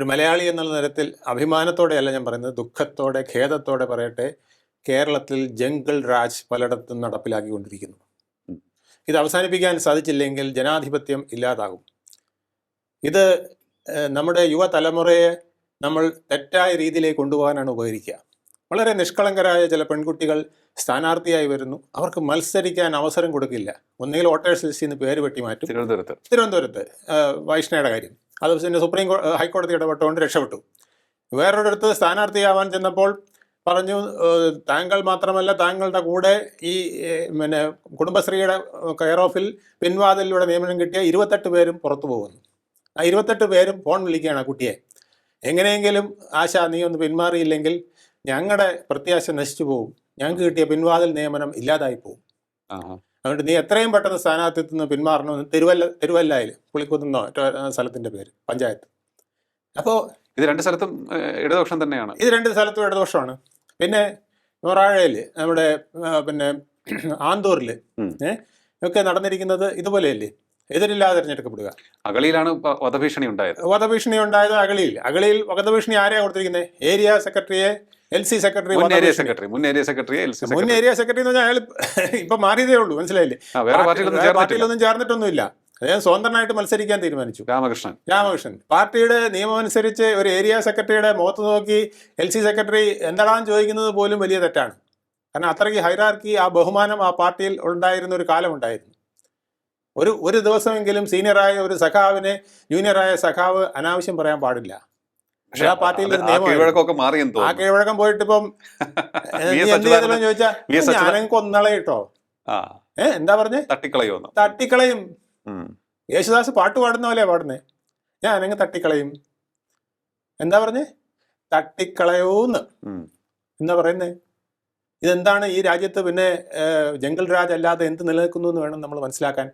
ഒരു മലയാളി എന്നുള്ള തരത്തിൽ അഭിമാനത്തോടെയല്ല ഞാൻ പറയുന്നത് ദുഃഖത്തോടെ ഖേദത്തോടെ പറയട്ടെ കേരളത്തിൽ ജംഗിൾ രാജ് പലയിടത്തും നടപ്പിലാക്കിക്കൊണ്ടിരിക്കുന്നു. ഇത് അവസാനിപ്പിക്കാൻ സാധിച്ചില്ലെങ്കിൽ ജനാധിപത്യം ഇല്ലാതാകും. ഇത് നമ്മുടെ യുവതലമുറയെ നമ്മൾ തെറ്റായ രീതിയിലേക്ക് കൊണ്ടുപോകാനാണ് ഉപകരിക്കുക. വളരെ നിഷ്കളങ്കരായ ചില പെൺകുട്ടികൾ സ്ഥാനാർത്ഥിയായി വരുന്നു. അവർക്ക് മത്സരിക്കാൻ അവസരം കൊടുക്കില്ല. ഒന്നുകിൽ വോട്ടേഴ്സ് ലിസ്റ്റിൽ നിന്ന് പേര് വെട്ടി മാറ്റും തിരുവനന്തപുരത്ത് തിരുവനന്തപുരത്ത് വൈഷ്ണയുടെ കാര്യം. അത് പിന്നെ സുപ്രീം ഹൈക്കോടതി ഇടപെട്ടുകൊണ്ട് രക്ഷപ്പെട്ടു. വേറൊരിടത്ത് സ്ഥാനാർത്ഥിയാവാൻ ചെന്നപ്പോൾ പറഞ്ഞു താങ്കൾ മാത്രമല്ല താങ്കളുടെ കൂടെ ഈ പിന്നെ കുടുംബശ്രീയുടെ കെയർ ഓഫിൽ പിൻവാതിലൂടെ നിയമനം കിട്ടിയ ഇരുപത്തെട്ട് പേരും പുറത്തു പോകുന്നു. ആ ഇരുപത്തെട്ട് പേരും ഫോൺ വിളിക്കുകയാണ് കുട്ടിയെ. എങ്ങനെയെങ്കിലും ആശ നീ ഒന്ന് പിന്മാറിയില്ലെങ്കിൽ ഞങ്ങളുടെ പ്രത്യാശ നശിച്ചു പോകും. ഞങ്ങൾക്ക് കിട്ടിയ പിൻവാതിൽ നിയമനം ഇല്ലാതായി പോകും. അതുകൊണ്ട് നീ എത്രയും പെട്ടെന്ന് സ്ഥാനാർത്ഥിത്വത്തിൽ നിന്ന് പിന്മാറണമെന്ന് തിരുവല്ല തിരുവല്ലയിൽ പുളിക്കുന്നോ സ്ഥലത്തിന്റെ പേര് പഞ്ചായത്ത്. അപ്പോൾ ഇത് രണ്ട് സ്ഥലത്തും ഇടതുപക്ഷം തന്നെയാണ്. ഇത് രണ്ട് സ്ഥലത്തും ഇടദോഷമാണ് പിന്നെ മൊറാഴയിൽ നമ്മുടെ പിന്നെ ആന്തൂരിൽ. ഒക്കെ നടന്നിരിക്കുന്നത് ഇതുപോലെയല്ലേ? എതിരില്ലാതെ തിരഞ്ഞെടുക്കപ്പെടുക. അകളിയിലാണ് ഇപ്പൊ വധഭീഷണി ഉണ്ടായത്. വധഭീഷണി ഉണ്ടായത് അകളിയിൽ. അകളിയിൽ വധഭീഷണി ആരെയാണ് കൊടുത്തിരിക്കുന്നത് ഏരിയ സെക്രട്ടറിയെ എൽ സി സെക്രട്ടറി മുൻ ഏരിയ സെക്രട്ടറി മുൻ ഏരിയ സെക്രട്ടറി എൽ സി മുൻ ഏരിയ സെക്രട്ടറി എന്ന് പറഞ്ഞാൽ അയാൾ ഇപ്പൊ മാറിയതേ ഉള്ളൂ മനസ്സിലായില്ലേ? വേറെ പാർട്ടിയിലൊന്നും ചേർന്നിട്ടൊന്നുമില്ല. അദ്ദേഹം സ്വതന്ത്രനായിട്ട് മത്സരിക്കാൻ തീരുമാനിച്ചു. രാമകൃഷ്ണൻ. രാമകൃഷ്ണൻ. പാർട്ടിയുടെ നിയമം അനുസരിച്ച് ഒരു ഏരിയ സെക്രട്ടറിയുടെ മുഖത്ത് നോക്കി എൽ സി സെക്രട്ടറി എന്താണെന്ന് ചോദിക്കുന്നത് പോലും വലിയ തെറ്റാണ്. കാരണം അത്രയ്ക്ക് ഹൈറാർക്കി ആ ബഹുമാനം ആ പാർട്ടിയിൽ ഉണ്ടായിരുന്ന ഒരു കാലമുണ്ടായിരുന്നു. ഒരു ഒരു ദിവസമെങ്കിലും സീനിയറായ ഒരു സഖാവിനെ ജൂനിയറായ സഖാവ് അനാവശ്യം പറയാൻ പാടില്ല. പക്ഷേ ആ പാർട്ടിയിൽ ഒരു നിയമം മാറിയെന്ന് ആ കീഴ്വഴക്കം പോയിട്ട് ഇപ്പം ചോദിച്ചാൽ ഞാനും കൊന്നളെ കേട്ടോ. ആ. ഏ എന്താ പറഞ്ഞേ? തട്ടിക്കളയോ തട്ടിക്കളയും. യേശുദാസ് പാട്ട് പാടുന്ന പോലെയാ പാടുന്നേ. ഞാൻ അനങ്ങ് തട്ടിക്കളയും. എന്താ പറഞ്ഞേ? തട്ടിക്കളയൂന്ന്. എന്താ പറയുന്നേ? ഇതെന്താണ് ഈ രാജ്യത്ത് പിന്നെ ജംഗൽ രാജ് അല്ലാതെ എന്ത് നിലനിൽക്കുന്നു എന്ന് വേണം നമ്മൾ മനസ്സിലാക്കാൻ.